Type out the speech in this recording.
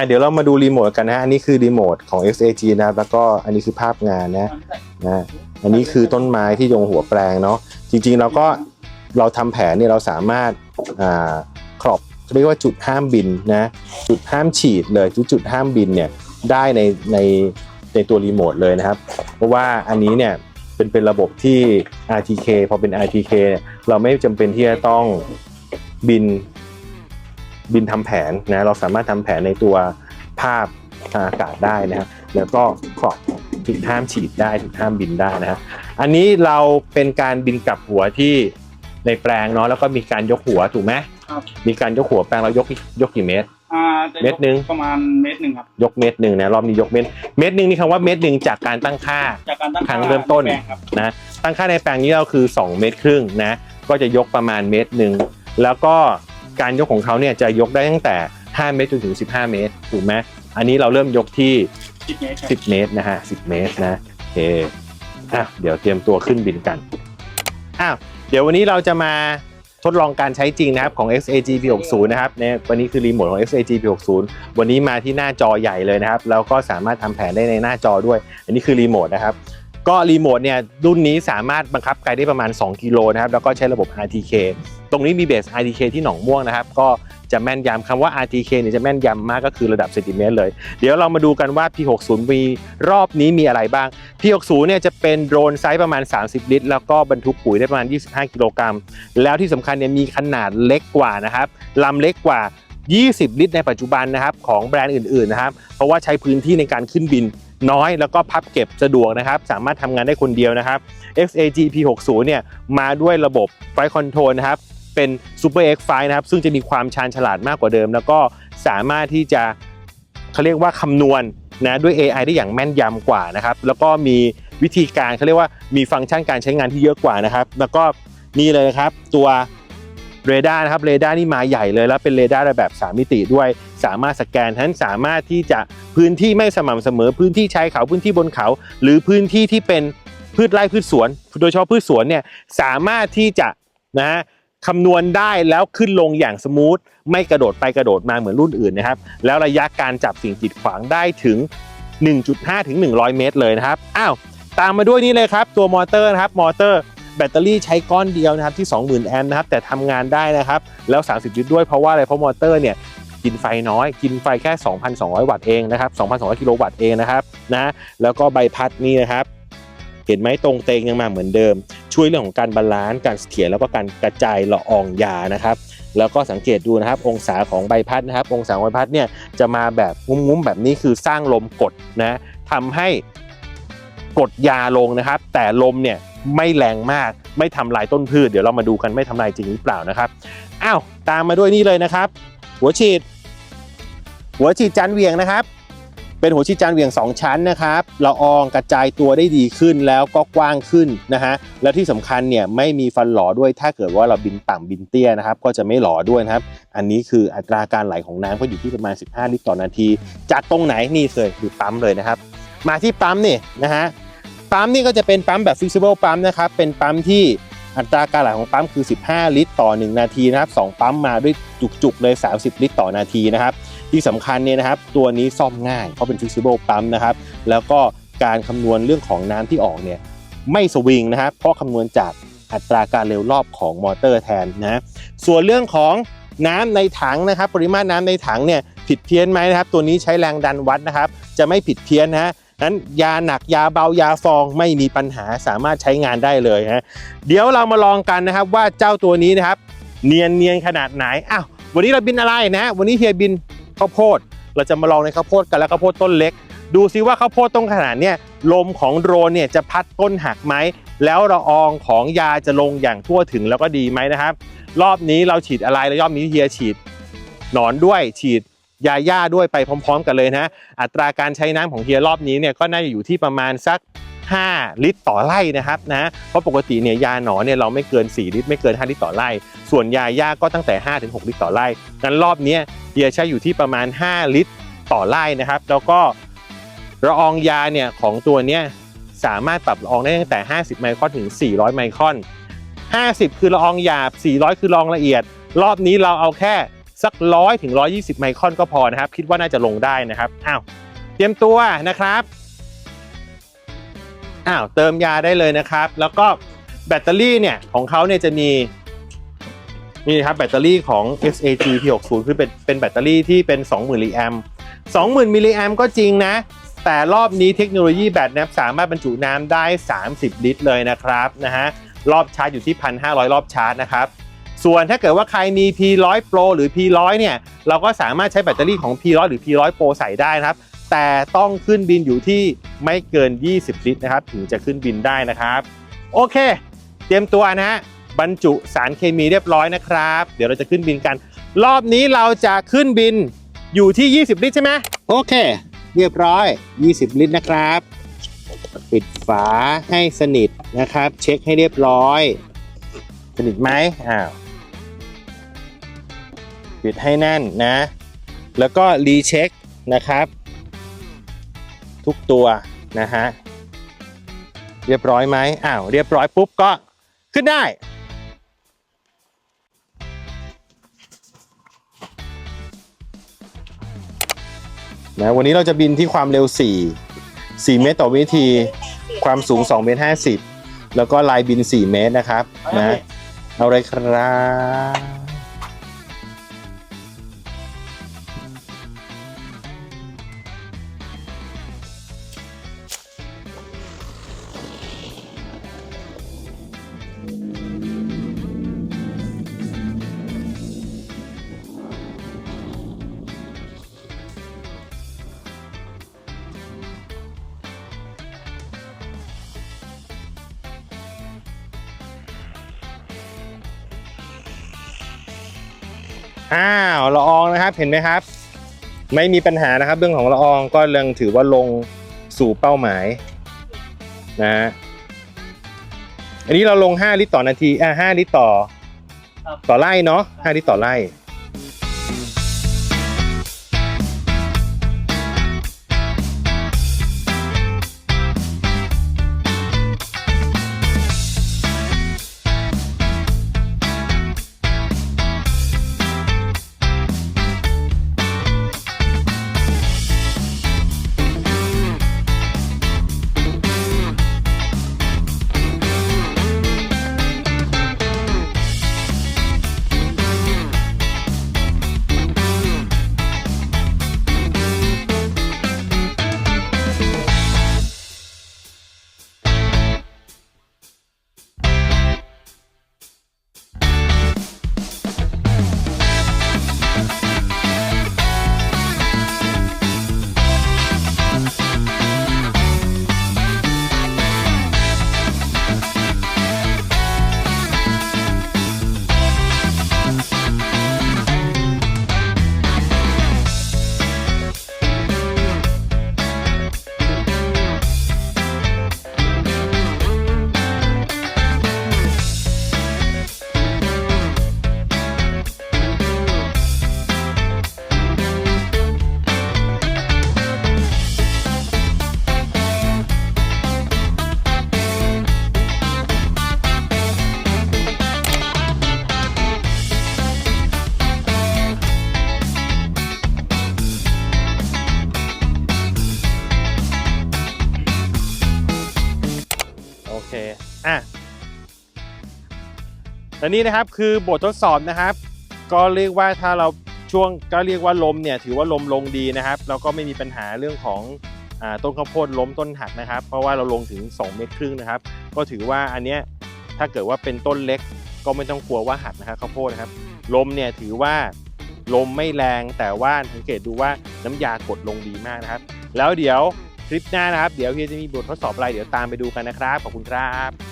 อะเดี๋ยวเรามาดูรีโมทกันนะ อันนี้คือรีโมทของ XAG นะครับ แล้วก็อันนี้คือภาพงานนะนะอันนี้คือต้นไม้ที่ยงหัวแปลงเนาะจริงๆเราก็เราทำแผนเนี่ยเราสามารถอ่าครอบเรียกว่าจุดห้ามบินนะจุดห้ามฉีดเลยจุดจุดห้ามบินเนี่ยได้ในในในตัวรีโมทเลยนะครับ เพราะว่าอันนี้เนี่ยเป็นเป็นระบบที่ RTK พอเป็น RTK เนี่ยเราไม่จำเป็นที่จะต้องบิน บินทำแผนนะเราสามารถทำแผนในตัวภาพทางอากาศได้นะครับแล้วก็ครอบจุดห้ามฉีดได้จุดห้ามบินได้นะครับอันนี้เราเป็นการบินกลับหัวที่ในแปลงเนาะแล้วก็มีการยกหัวถูกไหมครับมีการยกหัวแปลงเรายกยกกี่เมตร อ่าจะยกเม็ดหนึ่ง ประมาณเม็ดหนึ่งครับ ยกเมตรหนึ่งนะรอบนี้ยกเมตรเมตรหนึ่งนี่คำว่าเมตรหนึ่งจากการตั้งค่าจากการตั้งครั้งเริ่มต้นแปลงครับนะตั้งค่าในแปลงนี้เราคือ 2 เมตรครึ่งนะก็จะยกประมาณเมตรหนึ่งแล้วก็ การยกของเขาเนี่ยจะยกได้ตั้งแต่ 5 เมตรจนถึง 15 เมตรถูกไหมอันนี้เราเริ่มยกที่สิบเมตรครับ10 เมตรนะฮะ10 เมตรนะโอเคอะเดี๋ยวเตรียมตัวขึ้นบินกันอ้าวเดี๋ยววันนี้เราจะมาทดลองการใช้จริงนะครับของ XAG P60 นะครับเนี่ยวันนี้คือรีโมทของ XAG P60 วันนี้มาที่หน้าจอใหญ่เลยนะครับ แล้วก็สามารถทำแผนได้ในหน้าจอด้วย อันนี้คือรีโมทนะครับ ก็รีโมทเนี่ยรุ่นนี้สามารถบังคับไกลได้ประมาณ 2 กิโลนะครับแล้วก็ใช้ระบบ RTK ตรงนี้มีเบส RTK ที่หนองม่วงนะครับ ก็จะแม่นยำคำว่า RTK เนี่ยจะแม่นยำมากก็คือระดับเซนติเมตรเลย เดี๋ยวเรามาดูกันว่า P60 มีรอบนี้มีอะไรบ้าง P60 เนี่ยจะเป็นโดรนไซส์ประมาณ 30 ลิตร แล้วก็บรรทุกปุ๋ยได้ประมาณ 25 กิโลกรัม แล้วที่สำคัญเนี่ยมีขนาดเล็กกว่านะครับลำเล็กกว่า 20 ลิตร ในปัจจุบันนะครับของแบรนด์อื่นๆนะครับเพราะว่าใช้พื้นที่ในการขึ้นบิน น้อยแล้วก็พับเก็บสะดวกนะครับ สามารถทำงานได้คนเดียวนะครับ XAG P60 เนี่ยมาด้วยระบบ Flight Control นะครับ เป็น Super X File นะครับ ซึ่งจะมีความชาญฉลาดมากกว่าเดิม แล้วก็สามารถที่จะเขาเรียกว่าคำนวณนะด้วย AI ได้อย่างแม่นยำกว่านะครับ แล้วก็มีวิธีการเขาเรียกว่ามีฟังก์ชันการใช้งานที่เยอะกว่านะครับ แล้วก็นี่เลยครับตัว เรดาร์นะครับเรดาร์นี่มาใหญ่เลยแล้วเป็นเรดาร์แบบ 3 มิติด้วย สามารถสแกนทั้นสามารถที่จะพื้นที่ไม่สม่ำเสมอ พื้นที่ชายเขาพื้นที่บนเขา หรือพื้นที่ที่เป็นพืชไร่พืชสวน โดยเฉพาะพืชสวนเนี่ยสามารถที่จะนะฮะคำนวณได้แล้วขึ้นลงอย่างสมูท ไม่กระโดดไปกระโดดมาเหมือนรุ่นอื่นนะครับ แล้วระยะการจับสิ่งกีดขวางได้ถึง 1.5 ถึง 100 เมตรเลยนะครับ อ้าว ตามมาด้วยนี่เลยครับ ตัวมอเตอร์นะครับ มอเตอร์ แบตเตอรี่ใช้ก้อนเดียวนะครับที่ 20,000 แอมป์นะครับแต่ทำงานได้นะครับแล้ว 30 ลิตรด้วยเพราะว่าอะไรเพราะมอเตอร์เนี่ยกินไฟน้อย กินไฟแค่ 2,200 วัตต์เองนะครับ 2,200 กิโลวัตต์เองนะครับนะแล้วก็ใบพัดนี่นะครับ เห็นไหมตรงเตงยังมาเหมือนเดิม ช่วยเรื่องของการบาลานซ์การเสถียรแล้วก็การกระจายละอองยานะครับ แล้วก็สังเกตดูนะครับ องศาของใบพัดนะครับ องศาของใบพัดเนี่ยจะมาแบบงุ้มๆแบบนี้คือสร้างลมกดนะทำให้ กดยาลงนะครับ แต่ลมเนี่ยไม่แรงมากไม่ทำลายต้นพืชเดี๋ยวเรามาดูกันไม่ทำลายจริงหรือเปล่านะครับอ้าวตามมาด้วยนี่เลยนะครับ หัวฉีด หัวฉีดจานเวียงนะครับ เป็นหัวฉีดจานเวียง 2 ชั้นนะครับละอองกระจายตัวได้ดีขึ้นแล้วก็กว้างขึ้นนะฮะแล้วที่สำคัญเนี่ยไม่มีฟันหลอด้วยถ้าเกิดว่าเราบินต่ำบินเตี้ยนะครับ ก็จะไม่หลอด้วยนะครับ อันนี้คืออัตราการไหลของน้ำก็อยู่ที่ประมาณ 15 ลิตรต่อนาที จากตรงไหนนี่เลยดูปั๊มเลยนะครับ มาที่ปั๊มนี่นะฮะปั๊มนี่ก็จะเป็นปั๊มแบบ flexible ปั๊มนะครับเป็นปั๊มที่อัตราการไหลของปั๊มคือ 15 ลิตรต่อ 1 นาทีนะครับสองปั๊มมาด้วยจุกๆเลย 30 ลิตรต่อนาทีนะครับที่สำคัญเนี่ยนะครับตัวนี้ซ่อมง่ายเพราะเป็น flexible ปั๊มนะครับแล้วก็การคำนวณเรื่องของน้ำที่ออกเนี่ยไม่สวิงนะครับเพราะคำนวณจากอัตราการเร็วรอบของมอเตอร์แทนนะส่วนเรื่องของน้ำในถังนะครับ ปริมาตรน้ำในถังเนี่ยผิดเพี้ยนไหมนะครับ ตัวนี้ใช้แรงดันวัดนะครับ จะไม่ผิดเพี้ยนนะฮะ นั้นยาหนักยาเบายาฟองไม่มีปัญหาสามารถใช้งานได้เลยฮะเดี๋ยวเรามาลองกันนะครับว่าเจ้าตัวนี้นะครับ เนียนเนียนขนาดไหนอ้าววันนี้เราบินอะไรนะ วันนี้เฮียบินข้าวโพด เราจะมาลองในข้าวโพดกันแล้วข้าวโพดต้นเล็ก ดูซิว่าข้าวโพดต้นขนาดเนี่ยลมของโดรนเนี่ยจะพัดต้นหักไหมแล้วละอองของยาจะลงอย่างทั่วถึงแล้วก็ดีไหมนะครับ รอบนี้เราฉีดอะไรแล้วรอบนี้เฮียฉีดหนอนด้วยฉีด ยาย่าด้วยไปพร้อม ๆ กันเลยนะ อัตราการใช้น้ำของเฮียรอบนี้เนี่ยก็น่าจะอยู่ที่ประมาณสัก 5 ลิตรต่อไร่นะครับนะเพราะปกติเนี่ยยาหนอเนี่ยเราไม่เกิน 4 ลิตร ไม่เกิน 5 ลิตรต่อไร่ ส่วนยาย่าก็ตั้งแต่5ถึง6ลิตรต่อไร่นั้นรอบนี้เฮียใช้อยู่ที่ประมาณ 5 ลิตรต่อไร่นะครับ แล้วก็ละอองยาเนี่ยของตัวเนี้ยสามารถปรับละอองได้ตั้งแต่ 50 ไมครอนถึง 400 ไมครอน 50 คือละอองหยาบ 400 คือละอองละเอียด รอบนี้เราเอาแค่ สักร้อยถึงร้อยี่สิบไมครอนก็พอนะครับ คิดว่าน่าจะลงได้นะครับอ้าวเตรียมตัวนะครับอ้าวเติมยาได้เลยนะครับ แล้วก็แบตเตอรี่เนี่ยของเขาเนี่ยจะมีนี่ครับแบตเตอรี่ของ SAG P60 คือเป็นเป็นแบตเตอรี่ที่เป็น 20,000มิลลิแอม20,000มิลลิแอมก็จริงนะ แต่รอบนี้เทคโนโลยีแบตนะสามารถบรรจุน้ำได้ 30 ลิตรเลยนะครับนะฮะรอบชาร์จอยู่ที่ 1,500 รอบชาร์จนะครับ ส่วนถ้าเกิดว่าใครมี P100 Pro หรือ P100 เนี่ยเราก็สามารถใช้แบตเตอรี่ของ P100 หรือ P100 Pro ใส่ได้นะครับ แต่ต้องขึ้นบินอยู่ที่ไม่เกิน 20 ลิตรนะครับ ถึงจะขึ้นบินได้นะครับ โอเค เตรียมตัวนะฮะบรรจุสารเคมีเรียบร้อยนะครับ เดี๋ยวเราจะขึ้นบินกัน รอบนี้เราจะขึ้นบินอยู่ที่ 20 ลิตรใช่ไหมโอเค เรียบร้อย 20 ลิตรนะครับ ปิดฝาให้สนิทนะครับ เช็คให้เรียบร้อย สนิทไหมอ้าว ปิดให้แน่นนะ แล้วก็รีเช็คนะครับ ทุกตัวนะฮะเรียบร้อยไหมอ้าวเรียบร้อยปุ๊บก็ขึ้นได้นะวันนี้เราจะบินที่ความเร็ว 4 4 เมตรต่อวินาที ความสูง 2 เมตร 50 แล้วก็ลายบิน 4 เมตรนะครับนะ เอาเลยครับ อ้าวละอองนะครับเห็นไหมครับ ไม่มีปัญหานะครับ เรื่องของละอองก็ยังถือว่าลงสู่เป้าหมายนะอันนี้เราลง 5 ลิตรต่อนาทีอ่า5ลิตรต่อครับต่อไร่เนาะ5ลิตรต่อไร่ อะและนี่นะครับคือบททดสอบนะครับ ก็เรียกว่าถ้าเราช่วงก็เรียกว่าลมเนี่ยถือว่าลมลงดีนะครับ แล้วก็ไม่มีปัญหาเรื่องของอต้นข้าวโพดล้มต้นหักนะครับ เพราะว่าเราลงถึง 2 เมตรครึ่งนะครับ ก็ถือว่าอันเนี้ยถ้าเกิดว่าเป็นต้นเล็กก็ไม่ต้องกลัวว่าหักนะครับข้าวโพดนะครับ ลมเนี่ยถือว่าลมไม่แรงแต่ว่าสังเกตดูว่าน้ำยากดลงดีมากนะครับ แล้วเดี๋ยวคลิปหน้านะครับ เดี๋ยวเฮียจะมีบททดสอบอะไรเดี๋ยวตามไปดูกันนะครับขอบคุณครับ